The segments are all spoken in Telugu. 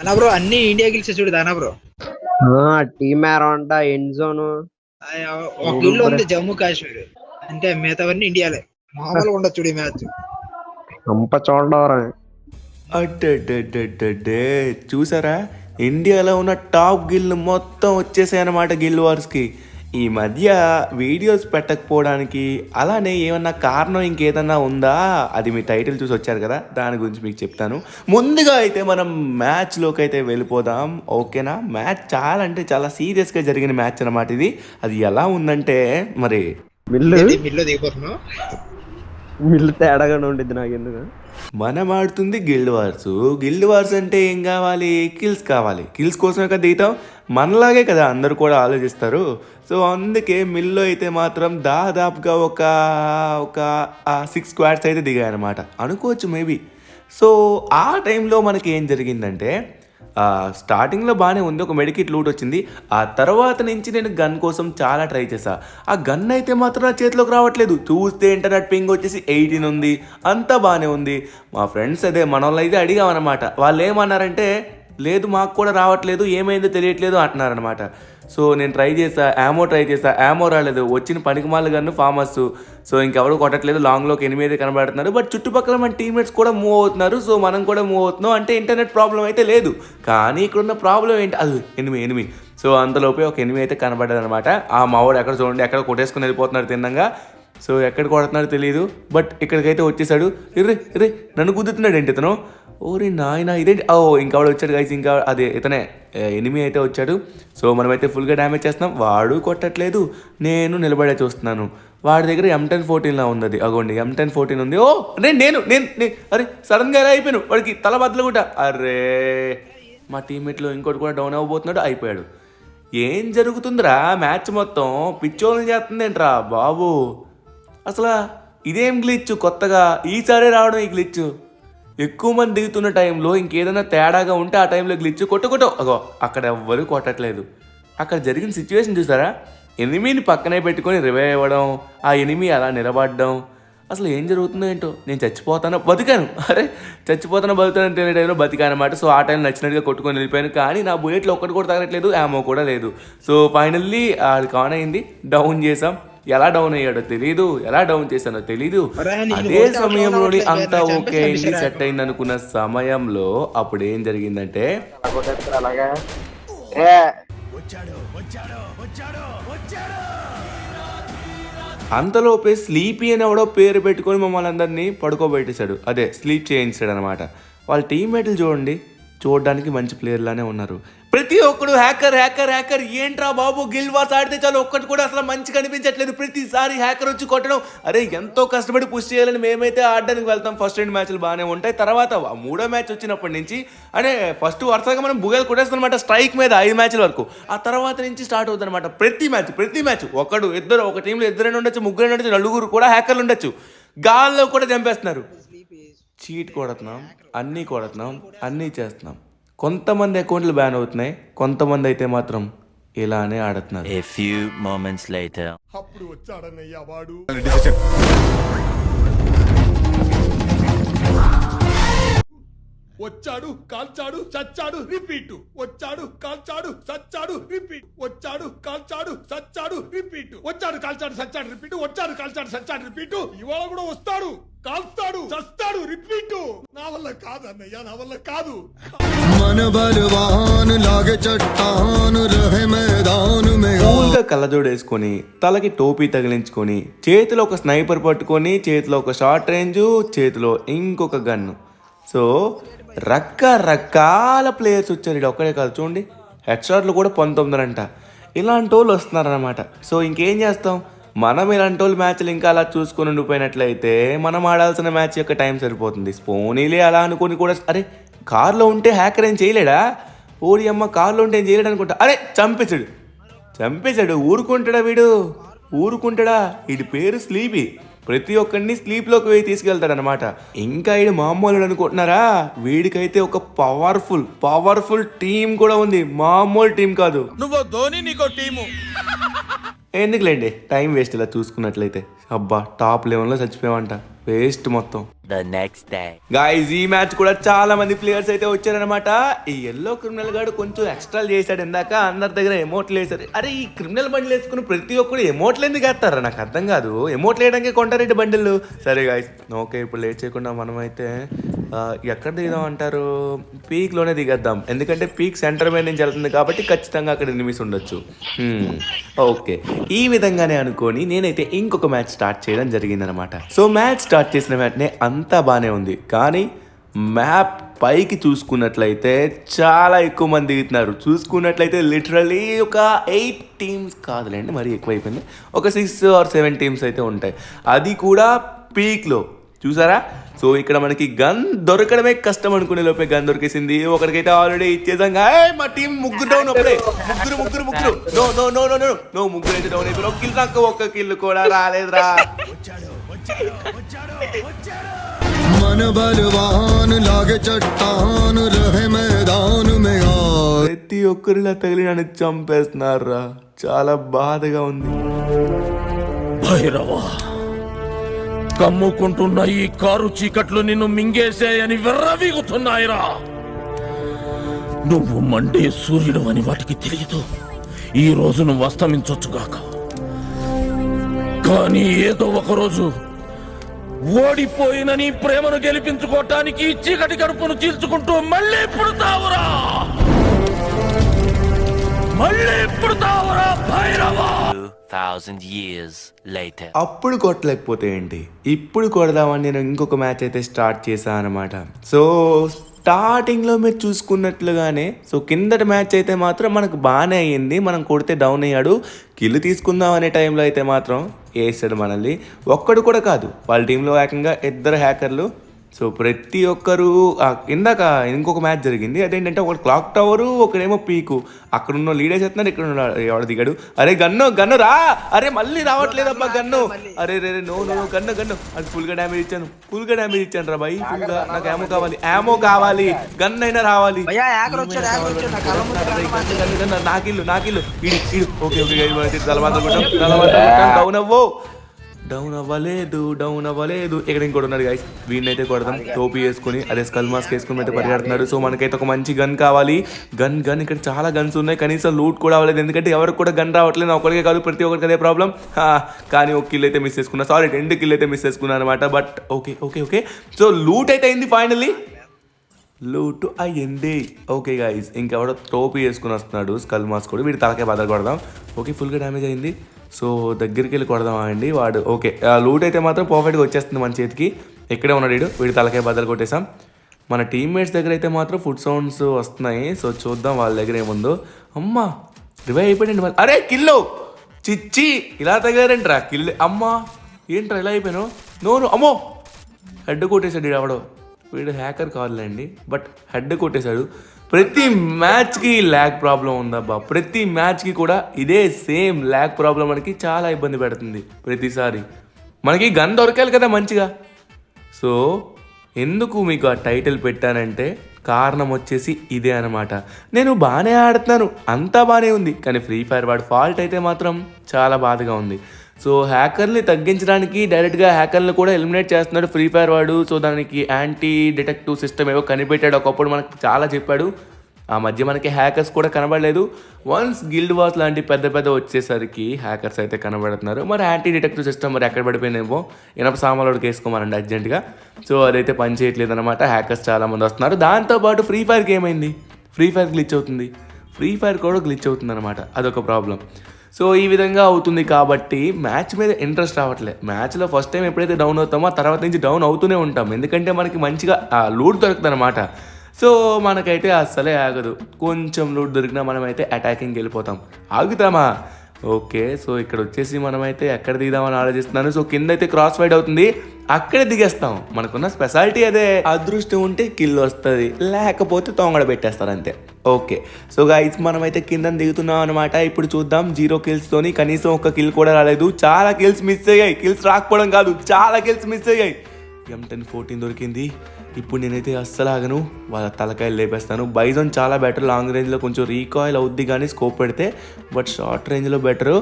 బ్రో అన్ని ఇండియా గెలిచే చూడు దానా bro team around end zone ఆ, ఒక గిల్లు ఉంది జమ్మూ కాశ్మీర్. అంటే మిగతావన్నీ ఇండియాలే. మామూలుగా ఉండదు చూడు ఈ మ్యాచ్. అంప చూడవరా అడ్డే చూసారా? ఇండియాలో ఉన్న టాప్ గిల్లు మొత్తం వచ్చేసాయి అన్నమాట గిల్ వార్స్కి. ఈ మధ్య వీడియోస్ పెట్టకపోవడానికి అలానే ఏమన్నా కారణం ఇంకేదన్నా ఉందా? అది మీ టైటిల్ చూసి వచ్చారు కదా దాని గురించి మీకు చెప్తాను. ముందుగా అయితే మనం మ్యాచ్లోకి అయితే వెళ్ళిపోదాం. ఓకేనా? మ్యాచ్ చాలా అంటే చాలా సీరియస్గా జరిగిన మ్యాచ్ అన్నమాట ఇది. అది ఎలా ఉందంటే మరి మిల్లు తేడాగానే ఉండిద్ది నాకు ఎందుకు మనం ఆడుతుంది గిల్డ్ వార్స్. గిల్డ్ వార్స్ అంటే ఏం కావాలి? కిల్స్ కావాలి. కిల్స్ కోసమే కదా దిగుతాం? మనలాగే కదా అందరూ కూడా ఆలోచిస్తారు. సో అందుకే మిల్లో అయితే మాత్రం దాదాపుగా ఒక ఒక సిక్స్ స్క్వాడ్స్ అయితే దిగాయన్నమాట. అనుకోవచ్చు మేబీ సో ఆ టైంలో మనకి ఏం జరిగిందంటే స్టార్టింగ్లో బాగానే ఉంది. ఒక మెడికిట్ లూట్ వచ్చింది. ఆ తర్వాత నుంచి నేను గన్ కోసం చాలా ట్రై చేశా. ఆ గన్ అయితే మాత్రం నా చేతిలోకి రావట్లేదు. చూస్తే ఇంటర్నెట్ పింగ్ వచ్చేసి ఎయిటీన్ ఉంది. అంతా బాగానే ఉంది. మా ఫ్రెండ్స్ అదే మన వాళ్ళు అయితే అడిగామన్నమాట. వాళ్ళు ఏమన్నారంటే లేదు మాకు కూడా రావట్లేదు. ఏమైందో తెలియట్లేదు అంటున్నారనమాట సో నేను ట్రై చేసా యామో ట్రై చేసా. యామో రాలేదు. వచ్చిన పనికిమాలు గన్ను ఫామస్ సో ఇంకెవరు కొట్టట్లేదు. లాంగ్లోకి ఎనిమిది కనబడుతున్నారు. బట్ చుట్టుపక్కల మన టీమ్మేట్స్ కూడా మూవ్ అవుతున్నారు. సో మనం కూడా మూవ్ అవుతున్నాం. అంటే ఇంటర్నెట్ ప్రాబ్లం అయితే లేదు. కానీ ఇక్కడున్న ప్రాబ్లం ఏంటి? అది ఎనిమిది ఎనిమిది. సో అంతలోపే ఒక ఎనిమిది అయితే కనబడ్డది అనమాట ఆ మావాడు ఎక్కడ చూడండి ఎక్కడ కొట్టేసుకుని వెళ్ళిపోతున్నారు తిన్నంగా. సో ఎక్కడ కొడుతున్నాడో తెలియదు బట్ ఇక్కడికైతే వచ్చేసాడు. ఇర్రే ఇర్రే నన్ను కుదురుతున్నాడు ఏంటి ఇతను? ఓరి నాయన ఇదేంటి ఓ ఇంకావాడు వచ్చాడు గైస్ ఇంకా అదే ఇతనే ఎనిమి అయితే వచ్చాడు. సో మనమైతే ఫుల్గా డ్యామేజ్ చేస్తున్నాం. వాడు కొట్టట్లేదు నేను నిలబడే చూస్తున్నాను. వాడి దగ్గర ఎం టెన్ ఫోర్టీన్లా ఉంది అది అగోండి ఎం టెన్ ఫోర్టీన్ ఉంది. ఓ అరే నేను నేను నే- అరే సడన్గా ఎలా అయిపోయాను. వాడికి తల బద్దలు కూడా. అరే మా టీమ్మేట్లో ఇంకోటి కూడా డౌన్ అవ్వబోతున్నాడు అయిపోయాడు. ఏం జరుగుతుందిరా? మ్యాచ్ మొత్తం పిచ్చోళ్ళని చేస్తుందేంట్రా బాబు? అసలు ఇదేం గ్లిచ్ కొత్తగా ఈసారే రావడం ఈ గ్లిచ్ ఎక్కువ మంది దిగుతున్న టైంలో ఇంకేదైనా తేడాగా ఉంటే ఆ టైంలో గ్లిచ్ కొట్టుకోటో అగో అక్కడ ఎవ్వరు కొట్టట్లేదు. అక్కడ జరిగిన సిచ్యువేషన్ చూసారా? ఎనిమిని పక్కనే పెట్టుకొని రివైవ్ అవ్వడం ఆ ఎనిమి అలా నిలబడడం. అసలు ఏం జరుగుతుందో ఏంటో? నేను చచ్చిపోతానో? బతికాను. అరే చచ్చిపోతానో బతుకుతాను తెలియ టైంలో బతికాను అనమాట సో ఆ టైం నచ్చినట్టుగా కొట్టుకొని వెళ్ళిపోయాను. కానీ నా బుల్లెట్లో ఒక్కటి కూడా తగలట్లేదు యామో కూడా లేదు. సో ఫైనల్లీ అది కాన్ అయింది. డౌన్ చేసాం ఎలా డౌన్ అయ్యాడో తెలీదు ఎలా డౌన్ చేశానో నేను అదే సమయంలోని అంతా ఓకే అయింది సెట్ అయింది అనుకున్న సమయంలో అప్పుడు ఏం జరిగిందంటే అలాగా అంతలోపే స్లీపీ అని ఎవడో పేరు పెట్టుకొని మమ్మల్ని అందరినీ పడుకోబెట్టేశాడు. అదే స్లీప్ చేయించాడు అనమాట వాళ్ళ టీమ్మేట్లు చూడండి. చూడడానికి మంచి ప్లేయర్లానే ఉన్నారు. ప్రతి ఒక్కడు హ్యాకర్ హ్యాకర్ హ్యాకర్ ఏంట్రా బాబు? గిల్వాస్ ఆడితే చాలు ఒక్కటి కూడా అసలు మంచి కనిపించట్లేదు ప్రతిసారి హ్యాకర్ వచ్చి కొట్టడం. అరే ఎంతో కష్టపడి పుష్ చేయాలని మేమైతే ఆడడానికి వెళ్తాం. ఫస్ట్ రెండు మ్యాచ్లు బాగానే ఉంటాయి. తర్వాత ఆ మూడో మ్యాచ్ వచ్చినప్పటి నుంచి అంటే ఫస్ట్ వరుసగా మనం బుగల్ కొట్టేస్తానమాట స్ట్రైక్ మీద ఐదు మ్యాచ్ల వరకు. ఆ తర్వాత నుంచి స్టార్ట్ అవుతుంది అనమాట ప్రతి మ్యాచ్ ప్రతి మ్యాచ్ ఒకడు ఇద్దరు ఒక టీంలో ఇద్దరైనా ఉండొచ్చు ముగ్గురు ఉండొచ్చు నలుగురు కూడా హ్యాకర్లు ఉండొచ్చు. గాల్లో కూడా చంపేస్తున్నారు. చీట్ కొడుతున్నాం అన్నీ కొడుతున్నాం అన్నీ చేస్తున్నాం. కొంతమంది అకౌంట్లు బ్యాన్ అవుతున్నాయి కొంతమంది అయితే మాత్రం ఇలానే ఆడుతున్నారు. A few moments later. అప్పుడు వచ్చాడన్నయ్యా వాడు. వచ్చాడు కాల్చాడు చచ్చాడు రిపీట్ వచ్చాడు కాల్చాడు చచ్చాడు రిపీట్ వచ్చాడు కాల్చాడు చచ్చాడు రిపీట్ వచ్చాడు కాల్చాడు చచ్చాడు రిపీట్ వచ్చాడు కాల్చాడు చచ్చాడు రిపీట్ ఇవాళ కూడా వస్తాడు. కాల్స్తాడు. చస్తాడు రిపీట్. నా వల్ల కాదు అన్నయ్య నా వల్ల కాదు. మన బలవాన్ లాగ చట్టాను రహే మైదాను కూల్గా తలకి టోపీ తగిలించుకొని చేతిలో ఒక స్నైపర్ పట్టుకొని చేతిలో ఒక షార్ట్ రేంజ్ చేతిలో ఇంకొక గన్ను. సో రకరకాల ప్లేయర్స్ వచ్చారు ఇక్కడ. ఒక్కడే కాదు చూడండి. హెడ్ షార్ట్లు కూడా పంతొమ్మిది అంట ఇలాంటి వాళ్ళు వస్తున్నారనమాట సో ఇంకేం చేస్తాం? మనం ఇలాంటి వాళ్ళు మ్యాచ్లు ఇంకా అలా చూసుకొని ఉండిపోయినట్లయితే మనం ఆడాల్సిన మ్యాచ్ యొక్క టైం సరిపోతుంది. స్పోనీలే అలా అనుకొని కూడా అరే కారులో ఉంటే హ్యాకర్ ఏం చేయలేడా? ఓడి అమ్మ కారులో ఉంటే ఏం చేయలేడు అనుకుంటా. అరే చంపేశాడు. చంపేశాడు. ఊరుకుంటాడా వీడు? ఊరుకుంటాడా? వీడి పేరు స్లీపీ. ప్రతి ఒక్కడిని స్లీప్లోకి పోయి తీసుకెళ్తాడనమాట ఇంకా వీడు మామూలు అనుకుంటున్నారా? వీడికైతే ఒక పవర్ఫుల్ పవర్ఫుల్ టీం కూడా ఉంది. మామూలు టీం కాదు. నువ్వు ధోని నీకో టీము ఎందుకులేండి? టైం వేస్ట్ ఇలా చూసుకున్నట్లయితే. అబ్బా టాప్ లెవెన్లో చచ్చిపోయామంట వేస్ట్ మొత్తం. The next day. గాయస్ ఈ మ్యాచ్ కూడా చాలా మంది ప్లేయర్స్ అయితే వచ్చారనమాట ఈ ఎల్లో క్రిమినల్ గాడు కొంచెం ఎక్స్ట్రా చేశాడు ఇందాక. అందరి దగ్గర ఎమోట్లు వేశారు. అరే ఈ క్రిమినల్ బండిల్ వేసుకుని ప్రతి ఒక్కరు ఎమోట్లు ఎందుకు వేస్తారా? నాకు అర్థం కాదు. ఎమోట్లు వేయడానికి కొంటారేంటి బండిల్ సరే గాయస్ ఓకే ఇప్పుడు లేట్ చేయకుండా మనం అయితే ఆ, ఎక్కడ దిగుదాం అంటారు? పీక్లోనే దిగేద్దాం. ఎందుకంటే పీక్ సెంటర్ మీద నుంచి వెళ్తుంది కాబట్టి ఖచ్చితంగా అక్కడ ఎనిమిస్ ఉండొచ్చు. Hmm. ఓకే ఈ విధంగానే అనుకొని నేనైతే ఇంకొక మ్యాచ్ స్టార్ట్ చేయడం జరిగిందనమాట సో మ్యాచ్ స్టార్ట్ చేసిన వెంటనే అంతా బాగానే ఉంది. కానీ మ్యాప్ పైకి చూసుకున్నట్లయితే చాలా ఎక్కువ మంది దిగుతున్నారు. చూసుకున్నట్లయితే లిటరలీ ఒక ఎయిట్ టీమ్స్ కాదులేండి మరి ఎక్కువైపోయింది. ఒక సిక్స్ ఆర్ సెవెన్ టీమ్స్ అయితే ఉంటాయి. అది కూడా పీక్లో చూసారా? సో ఇక్కడ మనకి గన్ దొరకడమే కష్టం అనుకునే లోపే గన్ దొరికేసింది. ఒకరికైతే ఆల్రెడీ ఇచ్చేసాం మా టీం ముగ్గురు డౌన్ అప్పుడే ముగ్గురు ముగ్గురు ముగ్గురు. No no no no no no ముగ్గురు అయితే డౌన్ అయిపోయి ఒక కిల్ కాక ఒక్క కిల్ కూడా రాలేదురా. మన బలవాన్ లాగే చట్టాను రహే మైదాను మే ప్రతి ఒక్కరిలా తగిలి నన్ను చంపేస్తున్నారా చాలా బాధగా ఉంది. భైరవా. కమ్ముకుంటున్న ఈ కారు చీకట్లు నిన్ను మింగేసాయని విర్రవీగుతున్నాయిరా. నువ్వు మండే సూర్యుడు అని వాటికి తెలియదు. ఈ రోజు నువ్వు అస్తమించొచ్చుగాక కానీ ఏదో ఒకరోజు ఓడిపోయిన నీ ప్రేమను గెలిపించుకోవటానికి చీకటి కడుపును చీల్చుకుంటూ మళ్ళీ పుడతావురా. మళ్ళీ పుడతావురా భైరవా. థౌజండ్ ఇయర్స్ లైటర్ అప్పుడు కొట్టలేకపోతే ఏంటి? ఇప్పుడు కొడదామని నేను ఇంకొక మ్యాచ్ అయితే స్టార్ట్ చేశాను అనమాట సో స్టార్టింగ్లో మీరు చూసుకున్నట్లుగానే సో కిందటి మ్యాచ్ అయితే మాత్రం మనకు బాగానే అయ్యింది. మనం కొడితే డౌన్ అయ్యాడు. కిల్లు తీసుకుందాం అనే టైంలో అయితే మాత్రం వేసాడు మనల్ని. ఒక్కడు కూడా కాదు. వాళ్ళ టీంలో ఏకంగా ఇద్దరు హ్యాకర్లు సో ప్రతి ఒక్కరు ఇందాక ఇంకొక మ్యాచ్ జరిగింది. అదేంటంటే ఒక క్లాక్ టవర్ ఒకడేమో పీకు. అక్కడ ఉన్న లీడర్ చేస్తున్నారు ఇక్కడ ఉన్న ఎవడు దిగాడు. అరే గన్ను గన్ను రా! అరే మళ్ళీ రావట్లేదబ్బా గన్ను. అరే రే నో నో గన్ను గన్ను. అది ఫుల్గా డ్యామేజ్ ఇచ్చాను. ఫుల్గా డ్యామేజ్ ఇచ్చాను రా బాయ్. ఫుల్గా నాకు ఏమో కావాలి. ఏమో కావాలి. గన్ అయినా రావాలి. నాకిల్లు నాకిల్లు. ఇడి ఇడు ఓకే ఓకే కొట్టాం. డౌన్ అవ్వో. డౌన్ అవ్వలేదు డౌన్ అవ్వలేదు. ఇక్కడ ఇంకోటి ఉన్నాడు గైస్ వీడిని అయితే కొడదాం. టోపీ వేసుకొని అదే స్కల్ మాస్క్ వేసుకుని అయితే పరిగెడుతున్నాడు. సో మనకైతే ఒక మంచి గన్ కావాలి. గన్ గన్ ఇక్కడ చాలా గన్స్ ఉన్నాయి. కనీసం లూట్ కూడా అవ్వలేదు. ఎందుకంటే ఎవరికి కూడా గన్ రావట్లేదు. ఒకరికే కాదు ప్రతి ఒక్కరికి అదే ప్రాబ్లం కానీ ఒక కిల్ అయితే మిస్ చేసుకున్నా. సారీ రెండు కిల్ అయితే మిస్ చేసుకున్నాను అనమాట. But okay okay okay so loot అయితే అయింది ఫైనల్లీ లూటు అయ్యింది. ఓకే గైస్ ఇంకెవడో టోపీ వేసుకుని వస్తున్నాడు. స్కల్ మాస్క్ కూడా వీడి తలకే బదలు కొడదాం. ఓకే ఫుల్గా డ్యామేజ్ అయింది. సో దగ్గరికి వెళ్ళి కొడదాం అండి? వాడు ఓకే ఆ లూట్ అయితే మాత్రం పర్ఫెక్ట్గా వచ్చేస్తుంది మన చేతికి. ఇక్కడే ఉన్నాడు వీడు. వీడి తలకే బదలు కొట్టేసాం మన టీమ్మేట్స్ దగ్గర అయితే మాత్రం ఫుడ్ సౌండ్స్ వస్తున్నాయి. సో చూద్దాం వాళ్ళ దగ్గర ఏముందో. అమ్మా రివైవ్ అయిపోయింది వాళ్ళు అరే కిల్లో! చిచ్చి! ఇలా తగిలారంట్రా. కిల్ అమ్మా! ఏంట్రా ఇలా అయిపోయాను నోను అమ్మో! హెడ్ కొట్టేశాడు వీడు ఎవడో. వీడు హ్యాకర్ కాదులేండి బట్ హెడ్ కొట్టేశాడు. ప్రతి మ్యాచ్కి ల్యాగ్ ప్రాబ్లం ఉందబ్బా. ప్రతి మ్యాచ్కి కూడా ఇదే సేమ్ ల్యాగ్ ప్రాబ్లం మనకి చాలా ఇబ్బంది పెడుతుంది ప్రతిసారి. మనకి గన్ దొరకాలి కదా మంచిగా. సో ఎందుకు మీకు ఆ టైటిల్ పెట్టానంటే కారణం వచ్చేసి ఇదే అనమాట నేను బాగానే ఆడుతున్నాను అంతా బాగానే ఉంది కానీ ఫ్రీ ఫైర్ వాడి ఫాల్ట్ అయితే మాత్రం చాలా బాధగా ఉంది. సో హ్యాకర్ని తగ్గించడానికి డైరెక్ట్గా హ్యాకర్ని కూడా ఎలిమినేట్ చేస్తున్నాడు ఫ్రీ ఫైర్ వాడు. సో దానికి యాంటీ డిటెక్టివ్ సిస్టమ్ ఏవో కనిపెట్టాడు. ఒకప్పుడు మనకు చాలా చెప్పాడు. ఆ మధ్య మనకి హ్యాకర్స్ కూడా కనబడలేదు. వన్స్ గిల్డ్ వాస్ లాంటి పెద్ద పెద్ద వచ్చేసరికి హ్యాకర్స్ అయితే కనబడుతున్నారు. మరి యాంటీ డిటెక్టివ్ సిస్టమ్ మరి ఎక్కడ పడిపోయిందేమో ఇనప సామాన్లోకి వేసుకోమనండి అర్జెంటుగా. సో అదైతే పని చేయట్లేదు అనమాట హ్యాకర్స్ చాలామంది వస్తున్నారు. దాంతోపాటు ఫ్రీ ఫైర్కి ఏమైంది ఫ్రీ ఫైర్ గ్లిచ్ అవుతుంది. ఫ్రీ ఫైర్ కూడా గ్లిచ్ అవుతుంది అనమాట అదొక ప్రాబ్లం. సో ఈ విధంగా అవుతుంది కాబట్టి మ్యాచ్ మీద ఇంట్రెస్ట్ రావట్లే. మ్యాచ్లో ఫస్ట్ టైం ఎప్పుడైతే డౌన్ అవుతామో ఆ తర్వాత నుంచి డౌన్ అవుతూనే ఉంటాం. ఎందుకంటే మనకి మంచిగా లూడ్ దొరుకుతుంది అనమాట సో మనకైతే అస్సలే ఆగదు. కొంచెం లూడ్ దొరికినా మనమైతే అటాకింగ్కి వెళ్ళిపోతాం. ఆగుతామా? ఓకే సో ఇక్కడ వచ్చేసి మనమైతే ఎక్కడ దిగుదామని ఆలోచిస్తున్నాను. సో కింద అయితే క్రాస్ వైడ్ అవుతుంది. అక్కడే దిగేస్తాం. మనకున్న స్పెషాలిటీ అదే. అదృష్టం ఉంటే కిల్ వస్తుంది. లేకపోతే తొంగడ పెట్టేస్తారు అంతే. ఓకే సో గైస్ మనమైతే కింద దిగుతున్నాం అనమాట ఇప్పుడు చూద్దాం. జీరో కిల్స్తోని కనీసం ఒక కిల్ కూడా రాలేదు. చాలా కిల్స్ మిస్ అయ్యాయి. కిల్స్ రాకపోవడం కాదు. చాలా కిల్స్ మిస్ అయ్యాయి. ఎం టెన్ ఫోర్టీన్ దొరికింది. ఇప్పుడు నేనైతే అస్సలు ఆగను వాళ్ళ తలకాయలు లేపేస్తాను. బైజోన్ చాలా బెటర్ లాంగ్ రేంజ్లో కొంచెం రీకాయిల్ అవుద్ది కానీ స్కోప్ పెడితే బట్ షార్ట్ రేంజ్లో బెటర్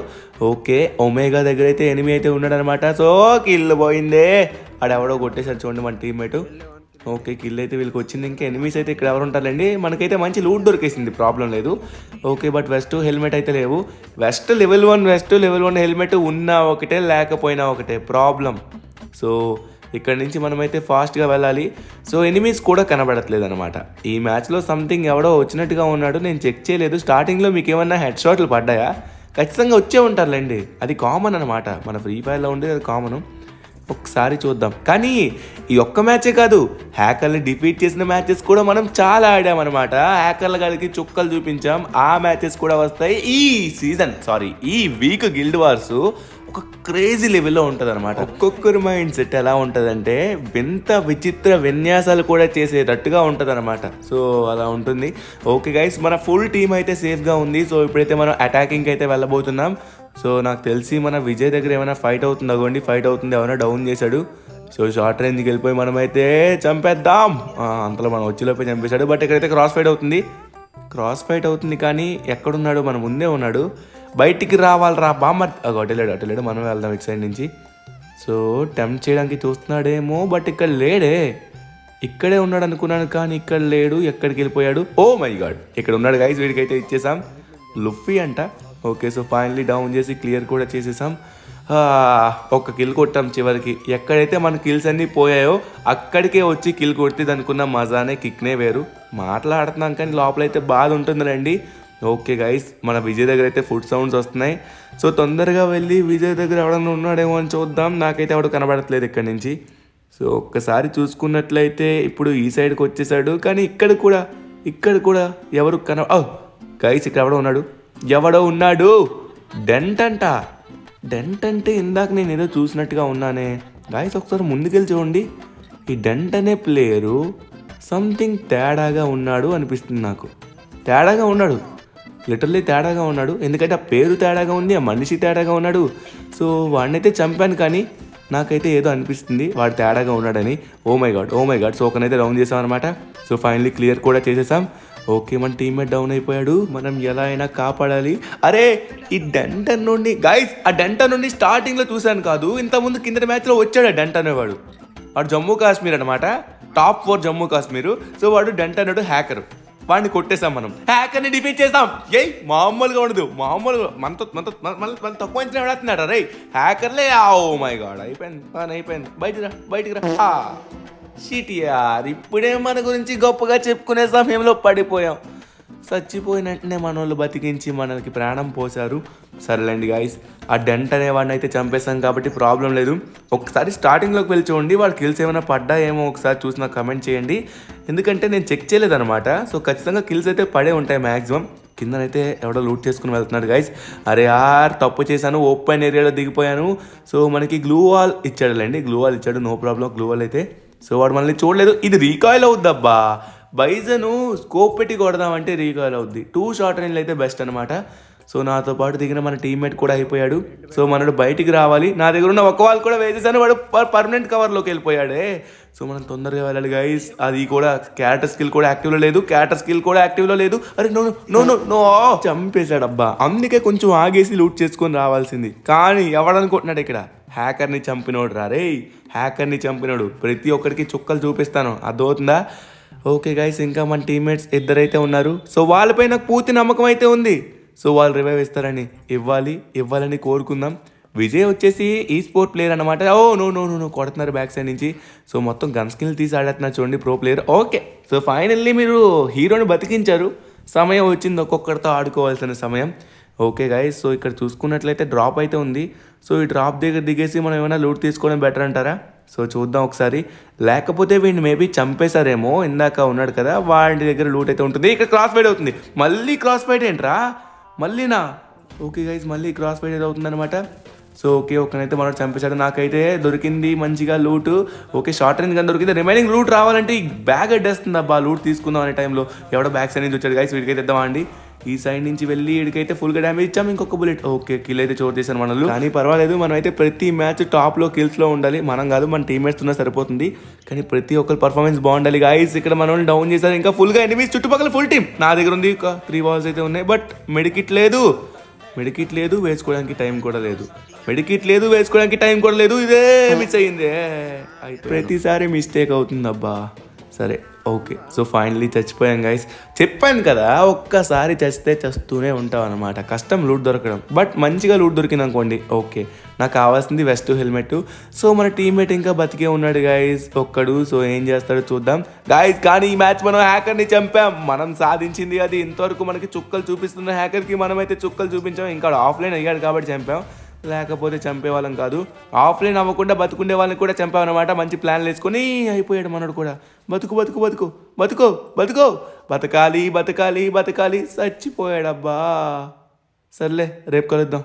ఓకే ఒమేగా దగ్గర అయితే ఎనిమి అయితే ఉన్నాడు అనమాట సో కిల్ పోయిందే. ఆడెవడో కొట్టేశారు చూడండి మన టీమ్మేట్ ఓకే కిల్ అయితే వీళ్ళకి వచ్చింది. ఇంకా ఎనిమీస్ అయితే ఇక్కడ ఎవరు ఉంటారండి మనకైతే మంచి లూట్ దొరికేసింది ప్రాబ్లం లేదు. ఓకే బట్ వెస్ట్ హెల్మెట్ అయితే లేవు. Vest level one vest level one helmet ఉన్నా ఒకటే లేకపోయినా ఒకటే ప్రాబ్లం సో ఇక్కడ నుంచి మనమైతే ఫాస్ట్గా వెళ్ళాలి. సో ఎనిమీస్ కూడా కనబడట్లేదు అనమాట ఈ మ్యాచ్లో సంథింగ్ ఎవడో వచ్చినట్టుగా ఉన్నాడు నేను చెక్ చేయలేదు. స్టార్టింగ్లో మీకు ఏమన్నా హెడ్ షాట్లు పడ్డాయా? ఖచ్చితంగా వచ్చే ఉంటారులేండి. అది కామన్ అనమాట మన ఫ్రీ ఫైర్లో ఉండేది అది కామన్ ఒకసారి చూద్దాం. కానీ ఈ ఒక్క మ్యాచే కాదు హ్యాకర్ని డిఫీట్ చేసిన మ్యాచెస్ కూడా మనం చాలా ఆడామన్నమాట. హ్యాకర్ల గారికి చుక్కలు చూపించాం. ఆ మ్యాచెస్ కూడా వస్తాయి. ఈ సీజన్ సారీ ఈ వీక్ గిల్డ్ వార్స్ ఒక క్రేజీ లెవెల్లో ఉంటుంది అనమాట ఒక్కొక్కరి మైండ్ సెట్ ఎలా ఉంటుందంటే వింత విచిత్ర విన్యాసాలు కూడా చేసేటట్టుగా ఉంటుంది అనమాట సో అలా ఉంటుంది. ఓకే గైస్ మన ఫుల్ టీం అయితే సేఫ్గా ఉంది. సో ఇప్పుడైతే మనం అటాకింగ్ అయితే వెళ్ళబోతున్నాం. సో నాకు తెలిసి మన విజయ్ దగ్గర ఏమైనా ఫైట్ అవుతుంది అగోండి ఫైట్ అవుతుంది ఏమైనా డౌన్ చేశాడు. సో షార్ట్ రేంజ్కి వెళ్ళిపోయి మనమైతే చంపేద్దాం. అంతలో మనం వచ్చేలోపే చంపేశాడు. బట్ ఇక్కడైతే క్రాస్ ఫైట్ అవుతుంది. క్రాస్ ఫైట్ అవుతుంది కానీ ఎక్కడున్నాడు మన ముందే ఉన్నాడు. బయటికి రావాలిరా. బామ్మ అగో అటలేడు అటలేడు మనం వెళ్దాం ఇటు సైడ్ నుంచి. సో టెంప్ట్ చేయడానికి చూస్తున్నాడేమో బట్ ఇక్కడ లేడే. ఇక్కడే ఉన్నాడు అనుకున్నాను కానీ ఇక్కడ లేడు ఎక్కడికి వెళ్ళిపోయాడు? Oh my God. ఇక్కడ ఉన్నాడు గైస్ వీడికైతే ఇచ్చేసాం. లుఫీ అంట. ఓకే సో ఫైనలీ డౌన్ చేసి క్లియర్ కూడా చేసేసాం. ఒక ఒక్క కిల్ కొట్టాం చివరికి. ఎక్కడైతే మన కిల్స్ అన్నీ పోయాయో అక్కడికే వచ్చి కిల్ కొడితే అనుకున్న మజానే కిక్నే వేరు. మాట్లాడుతున్నాం కానీ లోపలైతే బాధ ఉంటుందిలేండి. ఓకే గైస్ మన విజయ్ దగ్గర అయితే ఫుడ్ సౌండ్స్ వస్తున్నాయి. సో తొందరగా వెళ్ళి విజయ్ దగ్గర ఎవడన్నా ఉన్నాడేమో అని చూద్దాం. నాకైతే ఎవడు కనబడట్లేదు ఇక్కడ నుంచి. సో ఒక్కసారి చూసుకున్నట్లయితే ఇప్పుడు ఈ సైడ్కి వచ్చేసాడు. కానీ ఇక్కడ కూడా ఇక్కడ కూడా ఎవరు కన గైస్ ఇక్కడ ఎవడో ఉన్నాడు. ఎవడో ఉన్నాడు? డెంట్ అంట. డెంట్ అంటే ఇందాక నేను ఏదో చూసినట్టుగా ఉన్నానే. గాయస్ ఒకసారి ముందుకెళ్ళి చూడండి. ఈ డెంట్ అనే ప్లేయరు సంథింగ్ తేడాగా ఉన్నాడు అనిపిస్తుంది నాకు. తేడాగా ఉన్నాడు. లిటర్లీ తేడాగా ఉన్నాడు. ఎందుకంటే ఆ పేరు తేడాగా ఉంది ఆ మనిషి తేడాగా ఉన్నాడు. సో వాడినైతే చంపాను కానీ నాకైతే ఏదో అనిపిస్తుంది వాడు తేడాగా ఉన్నాడని. ఓ my God oh my God so ఒకనైతే down చేసాం అనమాట సో ఫైనలీ క్లియర్ కూడా చేసేసాం. ఓకే మన టీమ్మేట్ డౌన్ అయిపోయాడు. మనం ఎలా అయినా కాపాడాలి. అరే ఈ డెంటర్ నుండి గైస్ ఆ డెంటర్ నుండి స్టార్టింగ్లో చూశాను కాదు. ఇంతకుముందు కిందటి మ్యాచ్లో వచ్చాడు ఆ డెంట్ అనేవాడు వాడు జమ్మూ కాశ్మీర్ అనమాట top four Jammu Kashmir. So వాడు డెంట్ అన్నాడు హ్యాకర్ వాడిని కొట్టేసాం మనం. హ్యాకర్ని డిఫీట్ చేస్తాం ఏయ్ మామూలుగా ఉండదు. మామూలుగా మనతో మనతో మళ్ళీ మన తక్కువ అంచనా పెడుతున్నాడు రే. హ్యాకర్లే ఓ మై గాడ్ అయిపోయింది. పని అయిపోయింది. బయటికి రా బయటికి రా. Ah, సిటిఆర్ ఇప్పుడే మన గురించి గొప్పగా చెప్పుకునే సమయంలో పడిపోయాం. చచ్చిపోయిన వెంటనే మన వాళ్ళు బతికించి మనకి ప్రాణం పోశారు. సరేలేండి గాయస్ ఆ డెంట్ అనే వాడిని అయితే చంపేశాం కాబట్టి ప్రాబ్లం లేదు. ఒకసారి స్టార్టింగ్లోకి వెళ్ళి చూడండి వాడి కిల్స్ ఏమైనా పడ్డాయేమో ఒకసారి చూసి నాకు కమెంట్ చేయండి. ఎందుకంటే నేను చెక్ చేయలేదన్నమాట. సో ఖచ్చితంగా కిల్స్ అయితే పడే ఉంటాయి మ్యాక్సిమం కిందనైతే ఎవడో లూట్ చేసుకుని వెళ్తున్నాడు గైస్ అరే యార్ తప్పు చేశాను ఓపెన్ ఏరియాలో దిగిపోయాను. సో మనకి గ్లూ వాల్ ఇచ్చాడులేండి. గ్లూ వాల్ ఇచ్చాడు నో ప్రాబ్లం గ్లూ వాల్ అయితే. సో వాడు మనల్ని చూడలేదు. ఇది రీకాయిల్ అవుద్దబ్బా బైజను స్కోప్ పెట్టి కొడదామంటే రీకాల్ అవుద్ది. టూ షార్ట్ రేంజ్లు అయితే బెస్ట్ అనమాట సో నాతో పాటు దిగిన మన టీమ్మేట్ కూడా అయిపోయాడు. సో మనడు బయటికి రావాలి. నా దగ్గర ఉన్న ఒక్క వాళ్ళు కూడా వేసేసాను వాడు పర్మనెంట్ కవర్లోకి వెళ్ళిపోయాడే. సో మనం తొందరగా వెళ్ళాలి గైస్ అది కూడా క్యారెక్టర్ స్కిల్ కూడా యాక్టివ్లో లేదు. క్యారెక్టర్ స్కిల్ కూడా యాక్టివ్లో లేదు. అరే నో నో నో నో చంపేశాడు అబ్బా. అందుకే కొంచెం ఆగేసి లూట్ చేసుకొని రావాల్సింది. కానీ ఎవడనుకుంటున్నాడు ఇక్కడ? హ్యాకర్ని చంపినోడు రా రే హ్యాకర్ని చంపినోడు. ప్రతి ఒక్కరికి చుక్కలు చూపిస్తాను. అర్థమవుతుందా? ఓకే గైస్ ఇంకా మన టీమ్మేట్స్ ఇద్దరైతే ఉన్నారు. సో వాళ్ళపై నాకు పూర్తి నమ్మకం అయితే ఉంది. సో వాళ్ళు రివైవ్ ఇస్తారని ఇవ్వాలి ఇవ్వాలని కోరుకుందాం. విజయ్ వచ్చేసి ఈ స్పోర్ట్ ప్లేయర్ అనమాట ఓ నో నో నో కొడుతున్నారు బ్యాక్ సైడ్ నుంచి. సో మొత్తం గన్ స్కిల్ తీసి ఆడేస్తున్నారు చూడండి pro player okay so finally మీరు హీరోని బతికించారు. సమయం వచ్చింది ఒక్కొక్కరితో ఆడుకోవాల్సిన సమయం. ఓకే గైస్ సో ఇక్కడ చూసుకున్నట్లయితే డ్రాప్ అయితే ఉంది. సో ఈ డ్రాప్ దగ్గర దిగేసి మనం ఏమైనా లూట్ తీసుకోవడం బెటర్ అంటారా? సో చూద్దాం ఒకసారి. లేకపోతే వీడిని మేబీ చంపేశారేమో ఇందాక ఉన్నాడు కదా వాడి దగ్గర లూట్ అయితే ఉంటుంది. ఇక్కడ క్రాస్ ఫైట్ అవుతుంది. మళ్ళీ క్రాస్ ఫైట్ ఏంట్రా? మళ్ళీనా ఓకే గైస్ మళ్ళీ క్రాస్ ఫైట్ అయితే అవుతుందన్నమాట. సో ఓకే ఒకనైతే మనం చంపేశాడు. నాకైతే దొరికింది మంచిగా లూట్ ఓకే షార్ట్ రేంజ్ కానీ దొరికింది? రిమైనింగ్ లూట్ రావాలంటే ఈ బ్యాగ్ అడ్డేస్తుంది అబ్బా. లూట్ తీసుకుందాం అనే టైంలో ఎవడో బ్యాగ్స్ సైడ్ వచ్చాడు గైస్ వీడికైతే ఇద్దామా అండి? ఈ సైడ్ నుంచి వెళ్ళి ఇడికైతే ఫుల్గా డ్యామేజ్ ఇచ్చాం ఇంకొక బుల్లెట్ ఓకే కిల్ అయితే చోటు చేశారు మనల్ని. కానీ పర్వాలేదు మనం అయితే ప్రతి మ్యాచ్ టాప్లో కిల్స్లో ఉండాలి. మనం కాదు మన టీమేట్స్ ఉన్నా సరిపోతుంది. కానీ ప్రతి ఒక్కరి పర్ఫార్మెన్స్ బాగుండాలి గాయస్ ఇక్కడ మనం డౌన్ చేశారు. ఇంకా ఫుల్గా ఎనిమిస్ చుట్టుపక్కల ఫుల్ టీమ్ నా దగ్గర ఉంది ఒక త్రీ బాల్స్ అయితే ఉన్నాయి బట్ మెడికిట్ లేదు. మెడికిట్ లేదు వేసుకోవడానికి టైం కూడా లేదు. మెడికిట్ లేదు వేసుకోవడానికి టైం కూడా లేదు. ఇదే మిస్ అయ్యింది. ప్రతిసారి మిస్టేక్ అవుతుంది అబ్బా సరే ఓకే. సో ఫైనలీ చచ్చిపోయాం గైస్ చెప్పాను కదా ఒక్కసారి చచ్చితే చస్తూనే ఉంటాం అనమాట కష్టం లూట్ దొరకడం. బట్ మంచిగా లూట్ దొరికింది అనుకోండి ఓకే. నాకు కావాల్సింది వెస్ట్ హెల్మెట్ సో మన టీమ్మేట్ ఇంకా బతికే ఉన్నాడు గాయస్ ఒక్కడు సో ఏం చేస్తాడో చూద్దాం. గాయస్ కానీ ఈ మ్యాచ్ మనం హ్యాకర్ని చంపాం. మనం సాధించింది అది. ఇంతవరకు మనకి చుక్కలు చూపిస్తున్న హ్యాకర్కి మనమైతే చుక్కలు చూపించాం. ఇంకా ఆఫ్లైన్ అయ్యాడు కాబట్టి చంపాం. లేకపోతే చంపేవాళ్ళం కాదు. ఆఫ్లైన్ అవ్వకుండా బతుకుండే వాళ్ళని కూడా చంపామన్నమాట. మంచి ప్లాన్లు వేసుకొని అయిపోయాడు మనడు కూడా. బతుకు బతుకు బతుకు. బతుకో బతుకో. బతకాలి బతకాలి బతకాలి. చచ్చిపోయాడబ్బా. సర్లే రేపు కలుద్దాం.